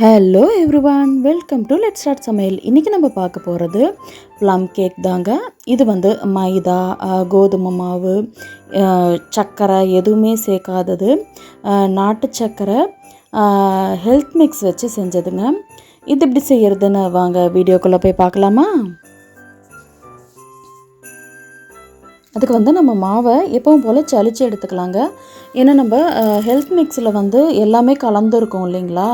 Hello everyone welcome to let start சமையல் இன்றைக்கி நம்ம பார்க்க போகிறது ப்ளம் கேக் தாங்க. இது வந்து மைதா கோதுமை மாவு சர்க்கரை எதுவுமே சேர்க்காதது. நாட்டு சர்க்கரை ஹெல்த் மிக்ஸ் வச்சு செஞ்சதுங்க. இது எப்படி செய்கிறதுன்னு வாங்க வீடியோக்குள்ளே போய் பார்க்கலாமா? அதுக்கு வந்து நம்ம மாவை எப்பவும் போல் சளிச்சு எடுத்துக்கலாங்க. ஏன்னா நம்ம ஹெல்த் மிக்ஸில் வந்து எல்லாமே கலந்துருக்கும் இல்லைங்களா?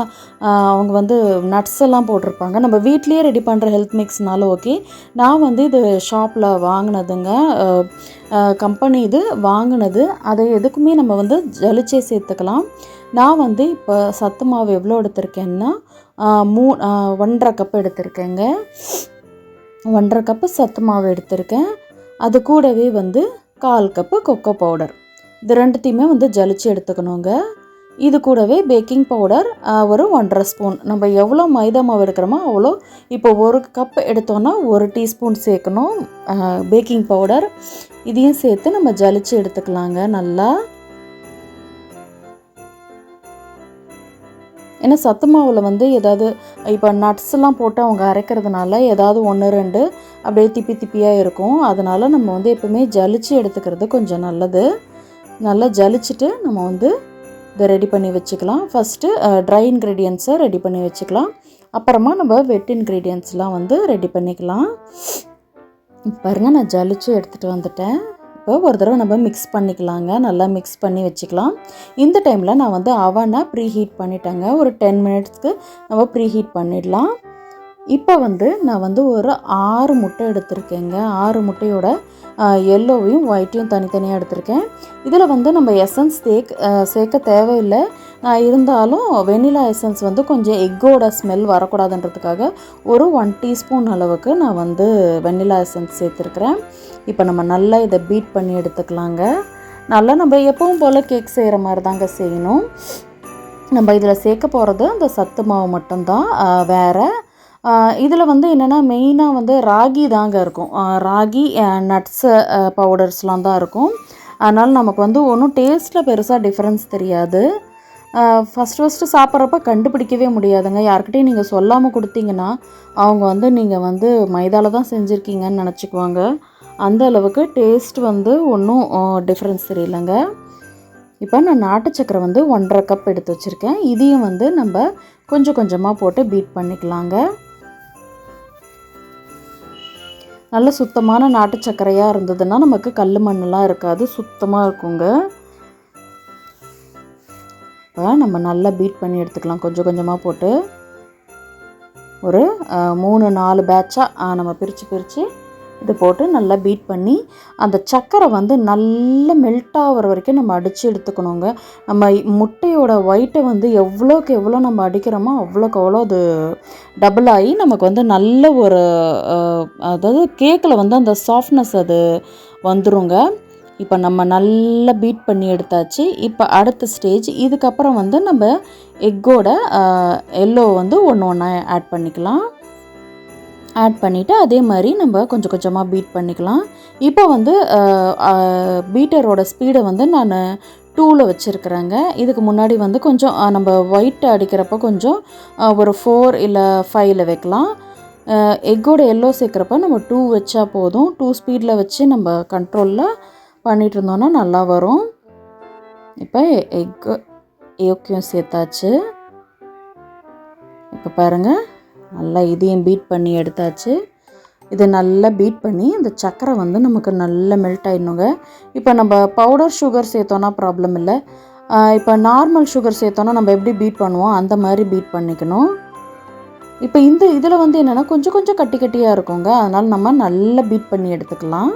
அவங்க வந்து நட்ஸ் எல்லாம் போட்டிருப்பாங்க. நம்ம வீட்லேயே ரெடி பண்ணுற ஹெல்த் மிக்ஸ்னாலும் ஓகே நான் வந்து இது ஷாப்பில் வாங்கினதுங்க. கம்பெனி இது வாங்கினது. அதை எதுக்குமே நம்ம வந்து ஜலிச்சே சேர்த்துக்கலாம். நான் வந்து இப்போ சத்து மாவு எவ்வளோ எடுத்திருக்கேன்னா மூ ஒன்றரை கப் எடுத்திருக்கேங்க. ஒன்றரை கப்பு சத்து மாவு எடுத்திருக்கேன். அது கூடவே வந்து கால் கப்பு கொக்கோ பவுடர் இது ரெண்டுத்தையுமே வந்து ஜலிச்சு எடுத்துக்கணுங்க. இது கூடவே பேக்கிங் பவுடர் ஒரு ஒன்றரை ஸ்பூன் நம்ம எவ்வளோ மைதா மாவு எடுக்கிறோமோ அவ்வளோ. இப்போ ஒரு கப் எடுத்தோன்னா ஒரு டீஸ்பூன் சேர்க்கணும். பேக்கிங் பவுடர் இதையும் சேர்த்து நம்ம ஜலிச்சு எடுத்துக்கலாங்க நல்லா. ஏன்னா சத்து மாவில் வந்து ஏதாவது இப்போ நட்ஸ்லாம் போட்டு அவங்க அரைக்கிறதுனால ஏதாவது ஒன்று ரெண்டு அப்படியே திப்பி திப்பியாக இருக்கும். அதனால் நம்ம வந்து எப்போவுமே ஜலிச்சு எடுத்துக்கிறது கொஞ்சம் நல்லது. நல்லா ஜலிச்சுட்டு நம்ம வந்து இதை ரெடி பண்ணி வச்சுக்கலாம். ஃபஸ்ட்டு ட்ரை இன்க்ரீடியன்ஸை ரெடி பண்ணி வச்சுக்கலாம். அப்புறமா நம்ம வெட் இன்க்ரீடியன்ட்ஸ்லாம் வந்து ரெடி பண்ணிக்கலாம். பாருங்கள் நான் ஜலிச்சு எடுத்துகிட்டு வந்துட்டேன். இப்போ ஒரு தடவை நம்ம மிக்ஸ் பண்ணிக்கலாங்க. நல்லா மிக்ஸ் பண்ணி வச்சுக்கலாம். இந்த டைமில் நான் வந்து அவனை ப்ரீ ஹீட் பண்ணிட்டேங்க. ஒரு டென் மினிட்ஸ்க்கு நம்ம ப்ரீ ஹீட் பண்ணிடலாம். இப்போ வந்து நான் வந்து ஒரு ஆறு முட்டை எடுத்திருக்கேங்க. ஆறு முட்டையோட எல்லோவையும் ஒயிட்டையும் தனித்தனியாக எடுத்திருக்கேன். இதில் வந்து நம்ம எசன்ஸ் தேக் சேர்க்க தேவையில்லை. நான் இருந்தாலும் வெனிலா எசன்ஸ் வந்து கொஞ்சம் எக்கோட ஸ்மெல் வரக்கூடாதுன்றதுக்காக ஒரு ஒன் டீஸ்பூன் அளவுக்கு நான் வந்து வெனிலா எசன்ஸ் சேர்த்துருக்குறேன். இப்போ நம்ம நல்லா இதை பீட் பண்ணி எடுத்துக்கலாங்க. நல்லா நம்ம எப்பவும் போல் கேக் செய்கிற மாதிரி தாங்க செய்யணும். நம்ம இதில் சேர்க்க போகிறது அந்த சத்து மாவு மட்டும்தான் வேறு. வேற இதில் வந்து என்னென்னா மெயினாக வந்து ராகி தாங்க இருக்கும். ராகி நட்ஸு பவுடர்ஸ்லாம் தான் இருக்கும். அதனால் நமக்கு வந்து ஒன்றும் டேஸ்ட்டில் பெருசாக டிஃப்ரென்ஸ் தெரியாது. ஃபஸ்ட் ஃபஸ்ட்டு சாப்பிட்றப்ப கண்டுபிடிக்கவே முடியாதுங்க. யார்கிட்டையும் நீங்கள் சொல்லாமல் கொடுத்தீங்கன்னா அவங்க வந்து நீங்கள் வந்து மைதாவில் தான் செஞ்சுருக்கீங்கன்னு நினச்சிக்குவாங்க. அந்த அளவுக்கு டேஸ்ட் வந்து ஒன்றும் டிஃப்ரென்ஸ் தெரியலங்க. இப்போ நான் நாட்டு சக்கரை வந்து ஒன்றரை கப் எடுத்து வச்சுருக்கேன். இதையும் வந்து நம்ம கொஞ்சம் கொஞ்சமாக போட்டு பீட் பண்ணிக்கலாங்க. நல்ல சுத்தமான நாட்டு சர்க்கரையாக இருந்ததுன்னா நமக்கு கல் மண்ணெலாம் இருக்காது சுத்தமாக இருக்குங்க. இப்போ நம்ம நல்லா பீட் பண்ணி எடுத்துக்கலாம். கொஞ்சம் கொஞ்சமாக போட்டு. ஒரு மூணு நாலு பேட்சாக நம்ம பிரித்து பிரித்து இது போட்டு நல்லா பீட் பண்ணி அந்த சர்க்கரை வந்து நல்லா மெல்ட் ஆகிற வரைக்கும் நம்ம அடித்து எடுத்துக்கணுங்க. நம்ம முட்டையோட ஒயிட்டை வந்து எவ்வளோக்கு எவ்வளோ நம்ம அடிக்கிறோமோ அவ்வளோக்கு அவ்வளோ அது டபுள் ஆகி நமக்கு வந்து நல்ல ஒரு அதாவது கேக்கில் வந்து அந்த சாஃப்ட்னஸ் அது வந்துருங்க. இப்போ நம்ம நல்லா பீட் பண்ணி எடுத்தாச்சு. இப்போ அடுத்த ஸ்டேஜ் இதுக்கப்புறம் வந்து நம்ம எக்கோட எல்லோ வந்து ஒன்று ஒன்றா ஆட் பண்ணிக்கலாம். ஆட் பண்ணிவிட்டு அதே மாதிரி நம்ம கொஞ்சம் கொஞ்சமாக பீட் பண்ணிக்கலாம். இப்போ வந்து பீட்டரோட ஸ்பீடை வந்து நான் டூவில் வச்சுருக்குறேங்க. இதுக்கு முன்னாடி வந்து கொஞ்சம் நம்ம ஒயிட் அடிக்கிறப்ப கொஞ்சம் ஒரு ஃபோர் இல்லை ஃபைவ்ல வைக்கலாம். எக்கோட எல்லோ சேர்க்குறப்ப நம்ம டூ வச்சா போதும். டூ ஸ்பீடில் வச்சு நம்ம கண்ட்ரோலில் பண்ணிகிட்டு இருந்தோன்னா நல்லா வரும். இப்போ எக்கு ஏக்கியம் சேர்த்தாச்சு. இப்போ பாருங்கள் நல்லா இதையும் பீட் பண்ணி எடுத்தாச்சு. இதை நல்லா பீட் பண்ணி இந்த சர்க்கரை வந்து நமக்கு நல்லா மெல்ட் ஆயிடணுங்க. இப்போ நம்ம பவுடர் சுகர் சேர்த்தோன்னா ப்ராப்ளம் இல்லை. இப்போ நார்மல் சுகர் சேர்த்தோன்னா நம்ம எப்படி பீட் பண்ணுவோம்? அந்த மாதிரி பீட் பண்ணிக்கணும். இப்போ இந்த இதில் வந்து என்னென்னா கொஞ்சம் கொஞ்சம் கட்டி கட்டியாக இருக்குங்க. அதனால் நம்ம நல்லா பீட் பண்ணி எடுத்துக்கலாம்.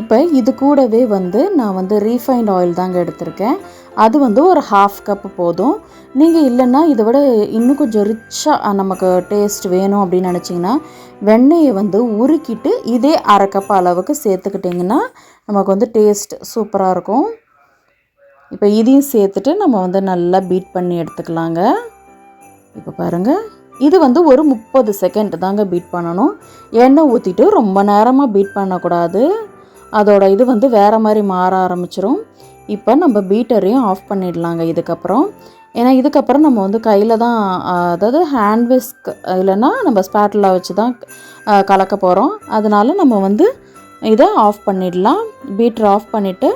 இப்போ இது கூடவே வந்து நான் வந்து ரீஃபைண்ட் ஆயில் தாங்க எடுத்திருக்கேன். அது வந்து ஒரு ஹாஃப் கப் போதும். நீங்கள் இல்லைன்னா இதை விட இன்னும் கொஞ்சம் ரிச்சாக நமக்கு டேஸ்ட் வேணும் அப்படின்னு நினச்சிங்கன்னா வெண்ணெயை வந்து உருக்கிட்டு இதே அரை கப் அளவுக்கு சேர்த்துக்கிட்டிங்கன்னா நமக்கு வந்து டேஸ்ட் சூப்பராக இருக்கும். இப்போ இதையும் சேர்த்துட்டு நம்ம வந்து நல்லா பீட் பண்ணி எடுத்துக்கலாங்க. இப்போ பாருங்கள் இது வந்து ஒரு முப்பது செகண்ட் தாங்க பீட் பண்ணணும். எண்ணெய் ஊற்றிட்டு ரொம்ப நேரமாக பீட் பண்ணக்கூடாது. அதோட இது வந்து வேறு மாதிரி மாற ஆரம்பிச்சிரும். இப்போ நம்ம பீட்டரையும் ஆஃப் பண்ணிடலாங்க இதுக்கப்புறம். ஏன்னா இதுக்கப்புறம் நம்ம வந்து கையில் தான் அதாவது ஹேண்ட் விஸ்க் இல்லைன்னா நம்ம ஸ்பேட்டில் வச்சு தான் கலக்க போகிறோம் அதனால நம்ம வந்து இதை ஆஃப் பண்ணிடலாம். பீட்டர் ஆஃப் பண்ணிவிட்டு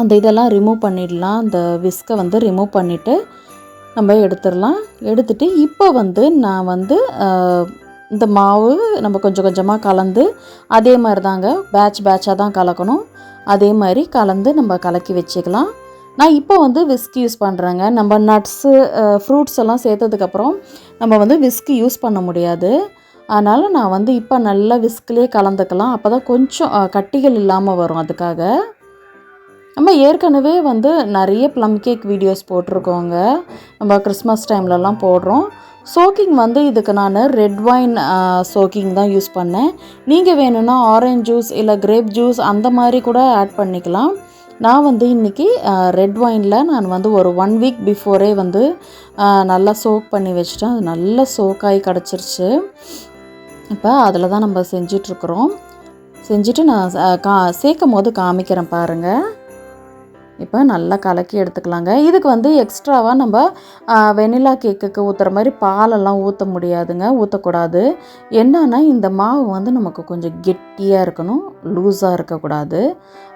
அந்த இதெல்லாம் ரிமூவ் பண்ணிடலாம். அந்த விஸ்கை வந்து ரிமூவ் பண்ணிவிட்டு நம்ம எடுத்துடலாம். எடுத்துகிட்டு இப்போ வந்து நான் வந்து இந்த மாவு நம்ம கொஞ்சம் கொஞ்சமாக கலந்து அதே மாதிரி தாங்க பேட்ச் பேட்சாக தான் கலக்கணும். அதே மாதிரி கலந்து நம்ம கலக்கி வச்சுக்கலாம். நான் இப்போ வந்து விஸ்க் யூஸ் பண்ணுறேங்க நம்ம நட்ஸு ஃப்ரூட்ஸ் எல்லாம் சேர்த்ததுக்கப்புறம் நம்ம வந்து விஸ்க் யூஸ் பண்ண முடியாது. அதனால் நான் வந்து இப்போ நல்லா விஸ்க்லேயே கலந்துக்கலாம். அப்போ தான் கொஞ்சம் கட்டிகள் இல்லாமல் வரும் அதுக்காக. நம்ம ஏற்கனவே வந்து நிறைய ப்ளம் கேக் வீடியோஸ் போட்டிருக்கோங்க. நம்ம கிறிஸ்மஸ் டைம்லலாம் போடுறோம். சோக்கிங் வந்து இதுக்கு நான் ரெட் வைன் சோக்கிங் தான் யூஸ் பண்ணேன். நீங்கள் வேணும்னா ஆரஞ்ச் ஜூஸ் இல்லை கிரேப் ஜூஸ் அந்த மாதிரி கூட ஆட் பண்ணிக்கலாம். நான் வந்து இன்றைக்கி ரெட் ஒயினில் நான் வந்து ஒரு ஒன் வீக் பிஃபோரே வந்து நல்லா சோக் பண்ணி வச்சுட்டேன். அது நல்லா சோக்காகி கிடச்சிருச்சு. இப்போ அதில் தான் நம்ம செஞ்சிட்ருக்குறோம் செஞ்சுட்டு நான் கா சேர்க்கும் போது காமிக்கிறேன் பாருங்கள் இப்போ நல்லா கலக்கி எடுத்துக்கலாங்க. இதுக்கு வந்து எக்ஸ்ட்ராவாக நம்ம வெனிலா கேக்குக்கு ஊற்றுற மாதிரி பாலெல்லாம் ஊற்ற முடியாதுங்க ஊற்றக்கூடாது என்னன்னா இந்த மாவு வந்து நமக்கு கொஞ்சம் கெட்டியாக இருக்கணும் லூஸாக இருக்கக்கூடாது.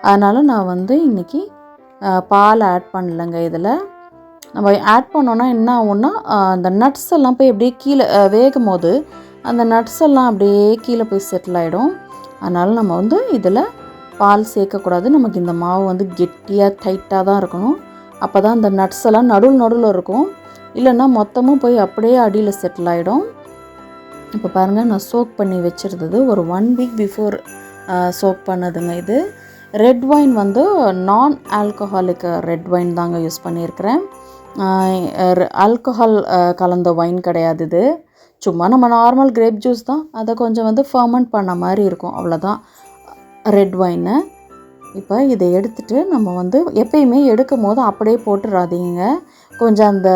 அதனால் நான் வந்து இன்றைக்கி பால் ஆட் பண்ணலைங்க இதில். நம்ம ஆட் பண்ணோன்னா என்ன ஆகும்னா அந்த நட்ஸ் எல்லாம் போய் அப்படியே கீழே வேகும் போது அந்த நட்ஸ் எல்லாம் அப்படியே கீழே போய் செட்டில் ஆகிடும் அதனால் நம்ம வந்து இதில் பால் சேர்க்கக்கூடாது. நமக்கு இந்த மாவு வந்து கெட்டியாக டைட்டாக தான் இருக்கணும். அப்போ தான் அந்த நட்ஸ் எல்லாம் நடுவில் நடுவில் இருக்கும். இல்லைன்னா மொத்தமும் போய் அப்படியே அடியில் செட்டில் ஆகிடும் இப்போ பாருங்கள் நான் சோக் பண்ணி வச்சுருந்தது ஒரு ஒன் வீக் பிஃபோர் சோக் பண்ணதுங்க இது. ரெட் ஒயின் வந்து நான் ஆல்கஹாலிக் ரெட் ஒயின் தாங்க யூஸ் பண்ணியிருக்கிறேன். ஆல்கஹால் கலந்த ஒயின் கிடையாது இது. சும்மா நம்ம நார்மல் கிரேப் ஜூஸ் தான். அதை கொஞ்சம் வந்து ஃபர்மெண்ட் பண்ண மாதிரி இருக்கும். அவ்வளோதான் ரெட் ஒயின்னு இப்போ இதை எடுத்துட்டு நம்ம வந்து எப்பயுமே எடுக்கும் போது அப்படியே போட்டுறாதீங்க. கொஞ்சம் அந்த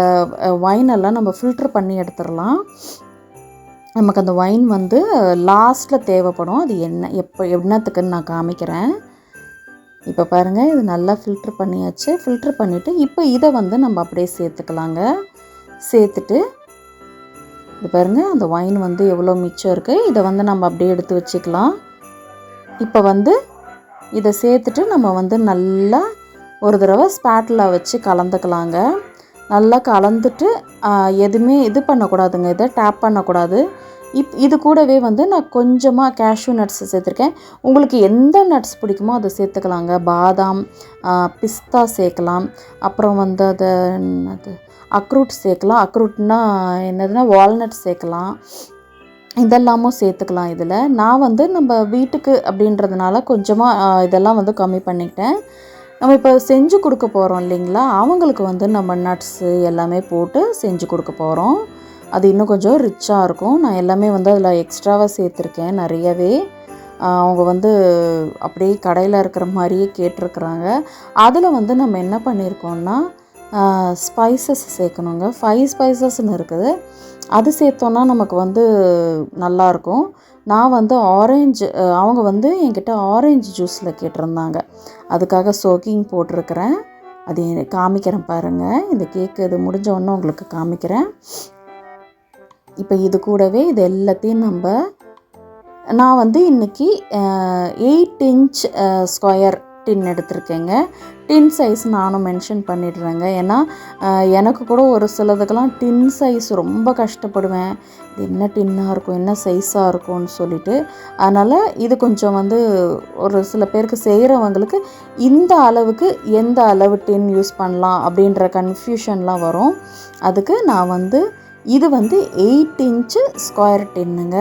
ஒயினெல்லாம் நம்ம ஃபில்டர் பண்ணி எடுத்துடலாம். நமக்கு அந்த ஒயின் வந்து லாஸ்ட்டில் தேவைப்படும். அது என்ன எப்போ என்னத்துக்குன்னு நான் காமிக்கிறேன். இப்போ பாருங்கள் இது நல்லா ஃபில்ட்ரு பண்ணியாச்சு. ஃபில்ட்ரு பண்ணிவிட்டு இப்போ இதை வந்து நம்ம அப்படியே சேர்த்துக்கலாங்க. சேர்த்துட்டு இது பாருங்கள் அந்த ஒயின் வந்து எவ்வளோ மிச்சம் இருக்குது இதை வந்து நம்ம அப்படியே எடுத்து வச்சுக்கலாம். இப்போ வந்து இதை சேர்த்துட்டு நம்ம வந்து நல்லா ஒரு தடவை ஸ்பேட்டில் வச்சு கலந்துக்கலாங்க. நல்லா கலந்துட்டு எதுவுமே இது பண்ணக்கூடாதுங்க. இதை டேப் பண்ணக்கூடாது. இப் இது கூடவே வந்து நான் கொஞ்சமாக கேஷ்யூ நட்ஸ் சேர்த்துருக்கேன். உங்களுக்கு எந்த நட்ஸ் பிடிக்குமோ அதை சேர்த்துக்கலாங்க. பாதாம் பிஸ்தா சேர்க்கலாம். அப்புறம் வந்து அதை என்னது? அக்ரூட் சேர்க்கலாம். அக்ரூட்னா என்னதுன்னா வால்நட் சேர்க்கலாம். இதெல்லாமும் சேர்த்துக்கலாம் இதில். நான் வந்து நம்ம வீட்டுக்கு அப்படின்றதுனால கொஞ்சமாக இதெல்லாம் வந்து கம்மி பண்ணிக்கிட்டேன். நம்ம இப்போ செஞ்சு கொடுக்க போகிறோம் இல்லைங்களா? அவங்களுக்கு வந்து நம்ம நட்ஸு எல்லாமே போட்டு செஞ்சு கொடுக்க போகிறோம். அது இன்னும் கொஞ்சம் ரிச்சாக இருக்கும். நான் எல்லாமே வந்து அதில் எக்ஸ்ட்ராவாக சேர்த்துருக்கேன் நிறையவே. அவங்க வந்து அப்படியே கடையில் இருக்கிற மாதிரியே கேட்டிருக்கிறாங்க. அதில் வந்து நம்ம என்ன பண்ணியிருக்கோம்னா ஸ்பைசஸ் சேர்க்கணுங்க. ஃபைவ் ஸ்பைசஸ்ன்னு இருக்குது. அது சேர்த்தோன்னா நமக்கு வந்து நல்லாயிருக்கும். நான் வந்து ஆரஞ்சு அவங்க வந்து என்கிட்ட ஆரஞ்சு ஜூஸில் கேட்டிருந்தாங்க. அதுக்காக சோக்கிங் போட்டிருக்கிறேன். அது காமிக்கிறேன் பாருங்கள் இந்த கேக்கு இது முடிஞ்ச உடனே உங்களுக்கு காமிக்கிறேன். இப்போ இது கூடவே இது எல்லாத்தையும் நம்ம நான் வந்து இன்றைக்கி எயிட் இன்ச் ஸ்கொயர் டின் எடுத்திருக்கேங்க. டின் சைஸ் நானும் மென்ஷன் பண்ணிடுறேங்க. ஏன்னா எனக்கு கூட ஒரு சிலதுக்கெல்லாம் டின் சைஸ் ரொம்ப கஷ்டப்படுவேன். இது என்ன டின்னாக இருக்கும் என்ன சைஸாக இருக்கும்னு சொல்லிட்டு. அதனால் இது கொஞ்சம் வந்து ஒரு சில பேருக்கு செய்கிறவங்களுக்கு இந்த அளவுக்கு எந்த அளவு டின் யூஸ் பண்ணலாம் அப்படின்ற கன்ஃபியூஷன்லாம் வரும். அதுக்கு நான் வந்து இது வந்து எயிட் இன்ச்சு ஸ்கொயர் டின்னுங்க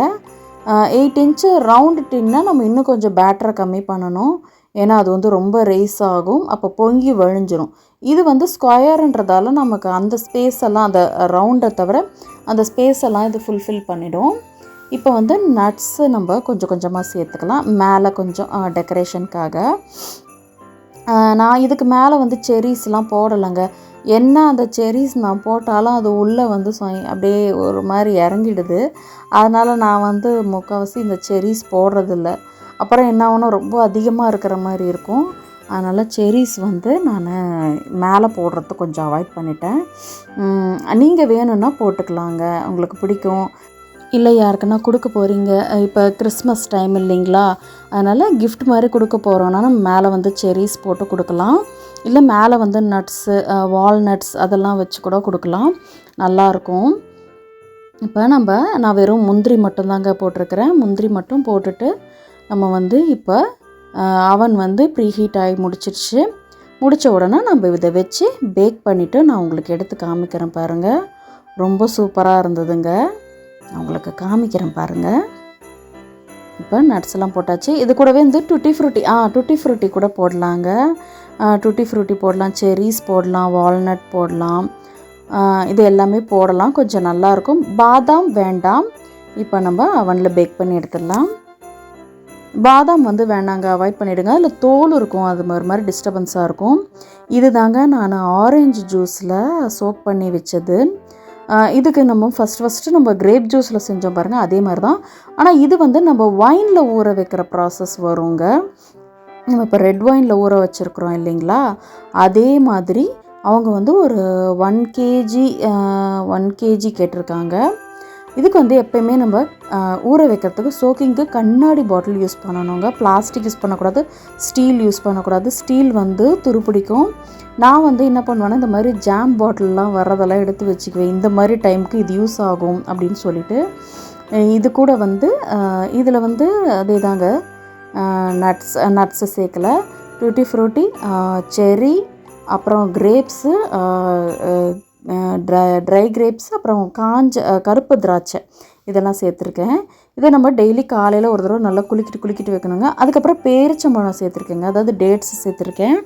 எயிட் இன்ச்சு ரவுண்டு டின்னால் நம்ம இன்னும் கொஞ்சம் பேட்டரை கம்மி பண்ணணும். ஏன்னா அது வந்து ரொம்ப ரேஸ் ஆகும். அப்போ பொங்கி வழிஞ்சிரும். இது வந்து ஸ்கொயர்ன்றதால நமக்கு அந்த ஸ்பேஸ் எல்லாம் அந்த ரவுண்டை தவிர அந்த ஸ்பேஸ் எல்லாம் இது ஃபுல்ஃபில் பண்ணிடும். இப்போ வந்து நட்ஸு நம்ம கொஞ்சம் கொஞ்சமாக சேர்த்துக்கலாம். மேலே கொஞ்சம் டெக்கரேஷனுக்காக நான் இதுக்கு மேலே வந்து செரீஸ்லாம் போடலைங்க. என்ன அந்த செரீஸ் நான் போட்டாலும் அது உள்ளே வந்து அப்படியே ஒரு மாதிரி இறங்கிடுது. அதனால் நான் வந்து முக்கால்வாசி இந்த செரீஸ் போடுறதில்ல. அப்புறம் என்ன ஆகும்னா ரொம்ப அதிகமாக இருக்கிற மாதிரி இருக்கும். அதனால் செரிஸ் வந்து நான் மேலே போடுறது கொஞ்சம் அவாய்ட் பண்ணிட்டேன். நீங்கள் வேணும்னா போட்டுக்கலாங்க. உங்களுக்கு பிடிக்கும். இல்லை யாருக்குன்னா கொடுக்க போகிறீங்க இப்போ கிறிஸ்மஸ் டைம் இல்லைங்களா? அதனால் கிஃப்ட் மாதிரி கொடுக்க போகிறோன்னா நம்ம மேலே வந்து செரிஸ் போட்டு கொடுக்கலாம். இல்லை மேலே வந்து நட்ஸு வால்நட்ஸ் அதெல்லாம் வச்சு கூட கொடுக்கலாம். நல்லாயிருக்கும் இப்போ நம்ம நான் வெறும் முந்திரி மட்டும்தாங்க போட்டிருக்கிறேன். முந்திரி மட்டும் போட்டுட்டு நம்ம வந்து இப்போ அவன் வந்து ப்ரீ ஹீட் ஆகி முடிச்சிருச்சு. முடித்த உடனே நம்ம இதை வச்சு பேக் பண்ணிவிட்டு நான் உங்களுக்கு எடுத்து காமிக்கிறேன் பாருங்கள் ரொம்ப சூப்பராக இருந்ததுங்க. நான் உங்களுக்கு காமிக்கிறேன் பாருங்கள் இப்போ நட்ஸ்லாம் போட்டாச்சு. இது கூடவே வந்து டுட்டி ஃப்ரூட்டி ஆ டுட்டி ஃப்ரூட்டி கூட போடலாங்க. டுட்டி ஃப்ரூட்டி போடலாம் செரீஸ் போடலாம் வால்நட் போடலாம். இது எல்லாமே போடலாம். கொஞ்சம் நல்லாயிருக்கும் பாதாம் வேண்டாம். இப்போ நம்ம அவனில் பேக் பண்ணி எடுத்துடலாம். பாதாம் வந்து வேணாங்க அவாய்ட் பண்ணிவிடுங்க அதில் தோல் இருக்கும் அது ஒரு மாதிரி டிஸ்டர்பன்ஸாக இருக்கும். இது தாங்க நான் ஆரஞ்சு ஜூஸில் சோப் பண்ணி வச்சது. இதுக்கு நம்ம ஃபஸ்ட் ஃபஸ்ட்டு நம்ம கிரேப் ஜூஸில் செஞ்சோம் பாருங்கள் அதே மாதிரி தான் ஆனால் இது வந்து நம்ம ஒயினில் ஊற வைக்கிற ப்ராசஸ் வருங்க. நம்ம இப்போ ரெட் ஒயினில் ஊற வச்சுருக்குறோம் இல்லைங்களா? அதே மாதிரி அவங்க வந்து ஒரு ஒன் கேஜி ஒன் கேஜி கேட்டிருக்காங்க. இதுக்கு வந்து எப்பயுமே நம்ம ஊற வைக்கிறதுக்கு சோக்கிங்க்கு கண்ணாடி பாட்டில் யூஸ் பண்ணணுங்க. பிளாஸ்டிக் யூஸ் பண்ணக்கூடாது ஸ்டீல் யூஸ் பண்ணக்கூடாது. ஸ்டீல் வந்து துருப்பிடிக்கும். நான் வந்து என்ன பண்ணுவேன்னா இந்த மாதிரி ஜாம் பாட்டிலெலாம் வர்றதெல்லாம் எடுத்து வச்சுக்குவேன். இந்த மாதிரி டைமுக்கு இது யூஸ் ஆகும் அப்படின்னு சொல்லிட்டு. இது கூட வந்து இதில் வந்து அதே தாங்க நட்ஸ் நட்ஸை சேர்க்கல. டூட்டி ஃப்ரூட்டி செரி அப்புறம் கிரேப்ஸு ட்ரை ட்ரை கிரேப்ஸ் அப்புறம் காஞ்ச கருப்பு திராட்சை இதெல்லாம் சேர்த்துருக்கேன். இதை நம்ம டெய்லி காலையில் ஒரு தடவை நல்லா குலுக்கிட்டு குளிக்கிட்டு வைக்கணுங்க. அதுக்கப்புறம் பேரிச்சம்பழம் சேர்த்துருக்கேங்க. அதாவது டேட்ஸ் சேர்த்துருக்கேன்.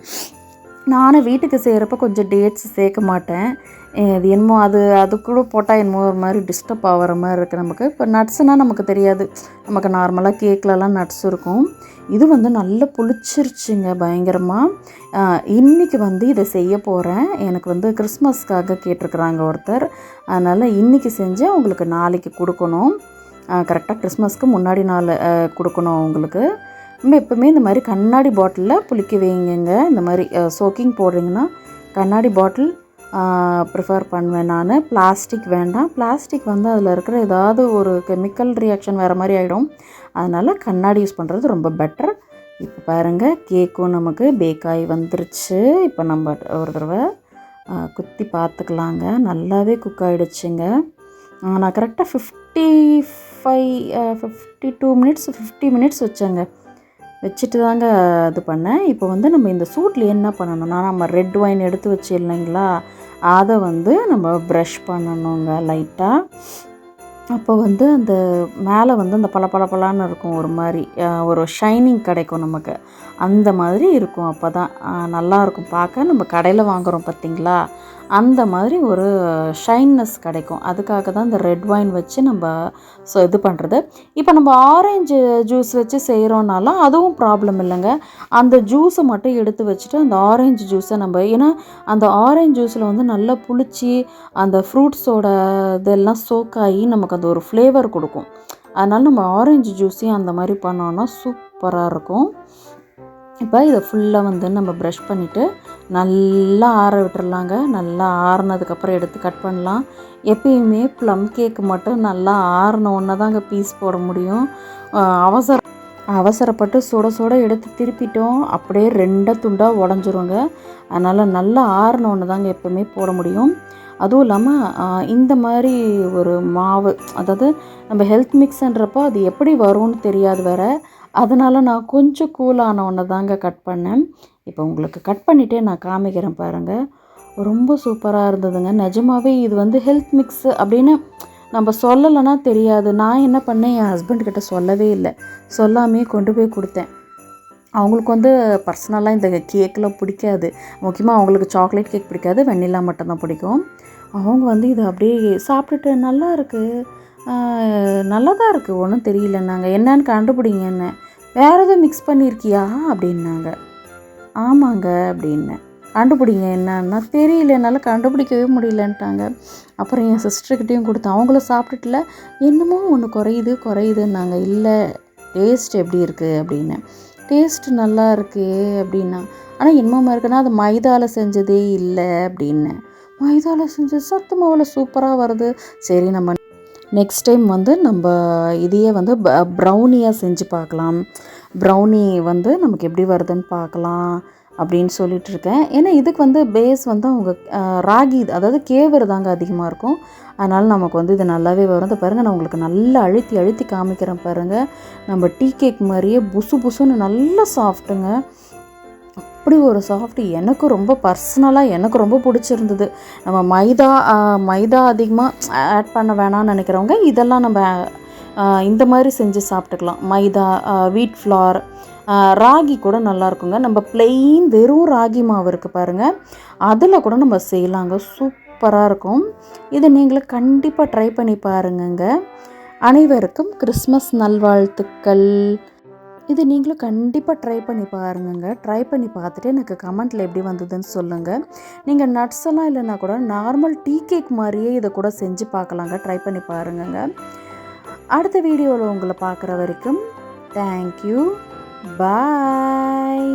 நானும் வீட்டுக்கு செய்கிறப்ப கொஞ்சம் டேட்ஸ் சேர்க்க மாட்டேன். அது என்னமோ அது அது கூட போட்டால் என்னமோ ஒரு மாதிரி டிஸ்டர்ப் ஆகிற மாதிரி இருக்குது நமக்கு. இப்போ நட்ஸுனால் நமக்கு தெரியாது. நமக்கு நார்மலாக கேக்லலாம் நட்ஸ் இருக்கும். இது வந்து நல்லா புளிச்சிருச்சுங்க பயங்கரமாக இன்றைக்கி வந்து இதை செய்ய போகிறேன் எனக்கு வந்து கிறிஸ்மஸ்க்காக கேட்டிருக்கிறாங்க ஒருத்தர். அதனால் இன்றைக்கி செஞ்சு அவங்களுக்கு நாளைக்கு கொடுக்கணும். கரெக்டாக கிறிஸ்மஸ்க்கு முன்னாடி நாள் கொடுக்கணும் அவங்களுக்கு. நம்ம எப்போவுமே இந்த மாதிரி கண்ணாடி பாட்டிலில் புளிக்க வைங்கங்க. இந்த மாதிரி சோக்கிங் போடுறீங்கன்னா கண்ணாடி பாட்டில் ப்ரிஃபர் பண்ணுவேன் நான். பிளாஸ்டிக் வேண்டாம். பிளாஸ்டிக் வந்து அதில் இருக்கிற ஏதாவது ஒரு கெமிக்கல் ரியாக்ஷன் வேறு மாதிரி ஆகிடும் அதனால் கண்ணாடி யூஸ் பண்ணுறது ரொம்ப பெட்டர் இப்போ பாருங்கள் கேக்கும் நமக்கு பேக்காய் வந்துருச்சு. இப்போ நம்ம ஒரு தடவை குத்தி பார்த்துக்கலாங்க. நல்லாவே குக் ஆகிடுச்சுங்க நான் கரெக்டாக fifty five fifty two minutes fifty minutes வச்சேங்க. வச்சுட்டு தாங்க இது பண்ணேன். இப்போ வந்து நம்ம இந்த சூட்டில் என்ன பண்ணணும்னா நம்ம ரெட் ஒயின் எடுத்து வச்சு இல்லைங்களா? அதை வந்து நம்ம ப்ரஷ் பண்ணணுங்க லைட்டாக அப்போ வந்து அந்த மேலே வந்து அந்த பல பல பலான்னு இருக்கும் ஒரு மாதிரி ஒரு ஷைனிங் கிடைக்கும் நமக்கு. அந்த மாதிரி இருக்கும் அப்போ தான் நல்லாயிருக்கும் பார்க்க. நம்ம கடையில் வாங்குகிறோம் பார்த்திங்களா? அந்த மாதிரி ஒரு ஷைன்னஸ் கிடைக்கும். அதுக்காக தான் இந்த ரெட் ஒயின் வச்சு நம்ம ஸோ இது பண்ணுறது இப்போ நம்ம ஆரஞ்சு ஜூஸ் வச்சு செய்கிறோன்னாலும் அதுவும் ப்ராப்ளம் இல்லைங்க. அந்த ஜூஸை மட்டும் எடுத்து வச்சுட்டு அந்த ஆரஞ்சு ஜூஸை நம்ம ஏன்னா அந்த ஆரஞ்சு ஜூஸில் வந்து நல்லா புளிச்சு அந்த ஃப்ரூட்ஸோட இதெல்லாம் சோக்காகி நமக்கு அந்த ஒரு ஃப்ளேவர் கொடுக்கும். அதனால் நம்ம ஆரஞ்சு ஜூஸையும் அந்த மாதிரி பண்ணோன்னா சூப்பராக இருக்கும். இப்போ இதை ஃபுல்லாக வந்து நம்ம ப்ரஷ் பண்ணிவிட்டு நல்லா ஆற விட்டுறலாங்க. நல்லா ஆறுனதுக்கப்புறம் எடுத்து கட் பண்ணலாம். எப்பயுமே ப்ளம் கேக்கு மட்டும் நல்லா ஆறின ஒன்று தாங்க பீஸ் போட முடியும். அவசர அவசரப்பட்டு சுட சுட எடுத்து திருப்பிட்டோம். அப்படியே ரெண்டாக துண்டாக உடஞ்சிருங்க. அதனால் நல்லா ஆறின ஒன்று தாங்க எப்பவுமே போட முடியும். அதுவும் இல்லாமல் இந்த மாதிரி ஒரு மாவு அதாவது நம்ம ஹெல்த் மிக்ஸ்ன்றப்போ அது எப்படி வரும்னு தெரியாது வேறு. அதனால் நான் கொஞ்சம் கூலான ஒன்று தாங்க கட் பண்ணேன். இப்போ உங்களுக்கு கட் பண்ணிகிட்டே நான் காமிக்கிறேன் பாருங்கள் ரொம்ப சூப்பராக இருந்ததுங்க. நிஜமாகவே இது வந்து ஹெல்த் மிக்ஸ் அப்படின்னு நம்ம சொல்லலைன்னா தெரியாது. நான் என்ன பண்ணேன்? என் ஹஸ்பண்ட் கிட்ட சொல்லவே இல்லை. சொல்லாமே கொண்டு போய் கொடுத்தேன். அவங்களுக்கு வந்து பர்சனலாக இந்த கேக்கெலாம் பிடிக்காது. முக்கியமாக அவங்களுக்கு சாக்லேட் கேக் பிடிக்காது. வெண்ணிலா மட்டும்தான் பிடிக்கும். அவங்க வந்து இதை அப்படியே சாப்பிட்டுட்டு நல்லா இருக்குது நல்லா தான் இருக்குது ஒன்றும் தெரியல நாங்கள் என்னன்னு கண்டுபிடிங்க என்ன? வேறு எதுவும் மிக்ஸ் பண்ணியிருக்கியா அப்படின்னாங்க. ஆமாங்க அப்படின்னேன். கண்டுபிடிங்க என்னன்னா தெரியல என்னால் கண்டுபிடிக்கவே முடியலன்ட்டாங்க. அப்புறம் என் சிஸ்டர்கிட்டையும் கொடுத்தேன். அவங்களும் சாப்பிட்டுட்டுல என்னமோ ஒன்று குறையுது குறையுதுன்னாங்க. இல்லை டேஸ்ட் எப்படி இருக்குது அப்படின்னு டேஸ்ட் நல்லா இருக்கே அப்படின்னா ஆனால் என்னமா இருக்குன்னா அது மைதாவில் செஞ்சதே இல்லை அப்படின்னு மைதாவில் செஞ்சது சத்து மாவில் சூப்பராக வருது. சரி நம்ம நெக்ஸ்ட் டைம் வந்து நம்ம இதையே வந்து ப்ரௌனியாக செஞ்சு பார்க்கலாம். ப்ரௌனி வந்து நமக்கு எப்படி வருதுன்னு பார்க்கலாம் அப்படின்னு சொல்லிட்டு இருக்கேன். ஏன்னா இதுக்கு வந்து பேஸ் வந்து அவங்க ராகி அதாவது கேவர் தாங்க அதிகமாக இருக்கும். அதனால் நமக்கு வந்து இது நல்லாவே வரும். இந்த பாருங்கள் நான் உங்களுக்கு நல்லா அழுத்தி அழுத்தி காமிக்கிறேன் பாருங்கள் நம்ம டீ கேக் மாதிரியே புசு புசுன்னு நல்லா சாஃப்ட்டுங்க அப்படி ஒரு சாஃப்ட் எனக்கு ரொம்ப பர்சனலாக எனக்கு ரொம்ப பிடிச்சிருந்தது. நம்ம மைதா மைதா அதிகமாக ஆட் பண்ண வேணாம்னு நினைக்கிறவங்க இதெல்லாம் நம்ம இந்த மாதிரி செஞ்சு சாப்பிட்டுக்கலாம். மைதா வீட் ஃப்ளார் ராகி கூட நல்லா இருக்குங்க. நம்ம பிளெயின் வெறும் ராகி மாவு இருக்குது பாருங்கள் அதில் கூட நம்ம செய்யலாங்க. சூப்பராக இருக்கும். இதை நீங்களும் கண்டிப்பாக ட்ரை பண்ணி பாருங்கங்க. அனைவருக்கும் கிறிஸ்மஸ் நல்வாழ்த்துக்கள். இது நீங்களும் கண்டிப்பாக ட்ரை பண்ணி பாருங்கங்க. ட்ரை பண்ணி பார்த்துட்டு எனக்கு கமெண்ட்டில் எப்படி வந்ததுன்னு சொல்லுங்கள் நீங்கள் நட்ஸ் எல்லாம் இல்லைன்னா கூட நார்மல் டீ கேக் மாதிரியே இதை கூட செஞ்சு பார்க்கலாங்க. ட்ரை பண்ணி பாருங்கங்க. அடுத்த வீடியோவில் உங்களை பார்க்குற வரைக்கும் தேங்க்யூ பாய்